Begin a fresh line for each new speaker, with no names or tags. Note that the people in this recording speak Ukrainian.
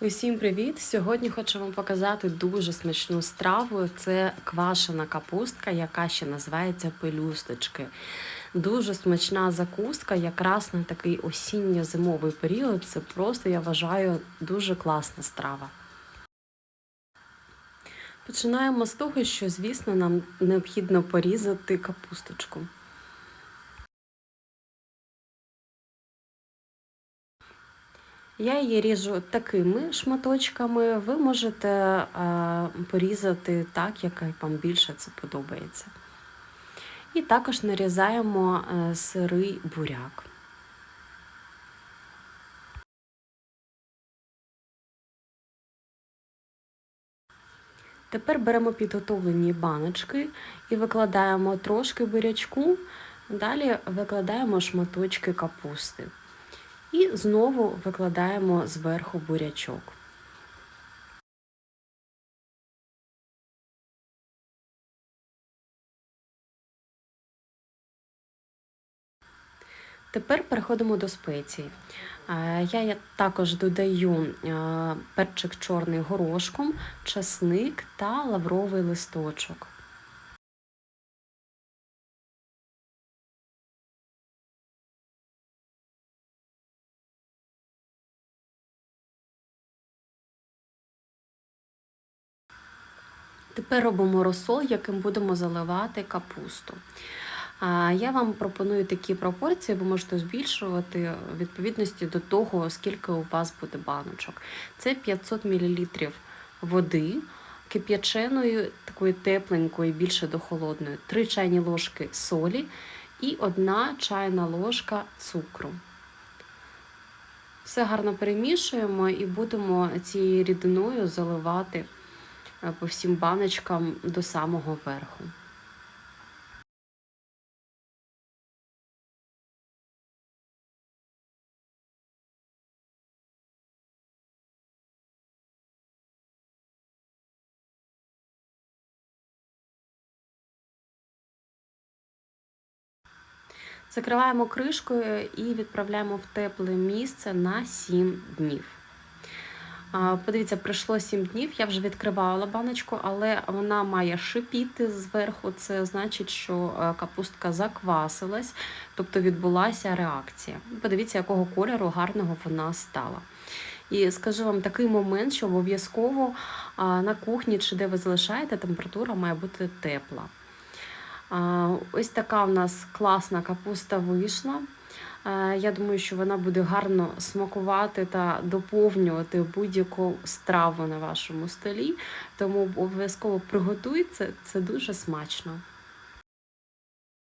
Усім привіт! Сьогодні хочу вам показати дуже смачну страву. Це квашена капустка, яка ще називається пелюсточки. Дуже смачна закустка, якраз на такий осінньо-зимовий період. Це просто, я вважаю, дуже класна страва. Починаємо з того, що, звісно, нам необхідно порізати капусточку. Я її ріжу такими шматочками. Ви можете е, порізати так, як вам більше це подобається. І також нарізаємо е, сирий буряк. Тепер беремо підготовлені баночки і викладаємо трошки бурячку, далі викладаємо шматочки капусти. І знову викладаємо зверху бурячок. Тепер переходимо до спецій. Я також додаю перчик чорний горошком, часник та лавровий листочок. Тепер робимо розсол, яким будемо заливати капусту. Я вам пропоную такі пропорції, ви можете збільшувати в відповідності до того, скільки у вас буде баночок. Це 500 мл води, кип'яченої, такої тепленької, більше до холодної, 3 чайні ложки солі і 1 чайна ложка цукру. Все гарно перемішуємо і будемо цією рідиною заливати по всім баночкам до самого верху. Закриваємо кришкою і відправляємо в тепле місце на 7 днів. Подивіться, пройшло 7 днів, я вже відкривала баночку, але вона має шипіти зверху. Це значить, що е, капустка заквасилась, тобто відбулася реакція. Подивіться, якого кольору гарного вона стала. І скажу вам такий момент, що обов'язково на кухні чи де ви залишаєте, температура має бути тепла. Ось така у нас класна капуста вийшла. Я думаю, що вона буде гарно смакувати та доповнювати будь-яку страву на вашому столі. Тому обов'язково приготуйте, це дуже смачно.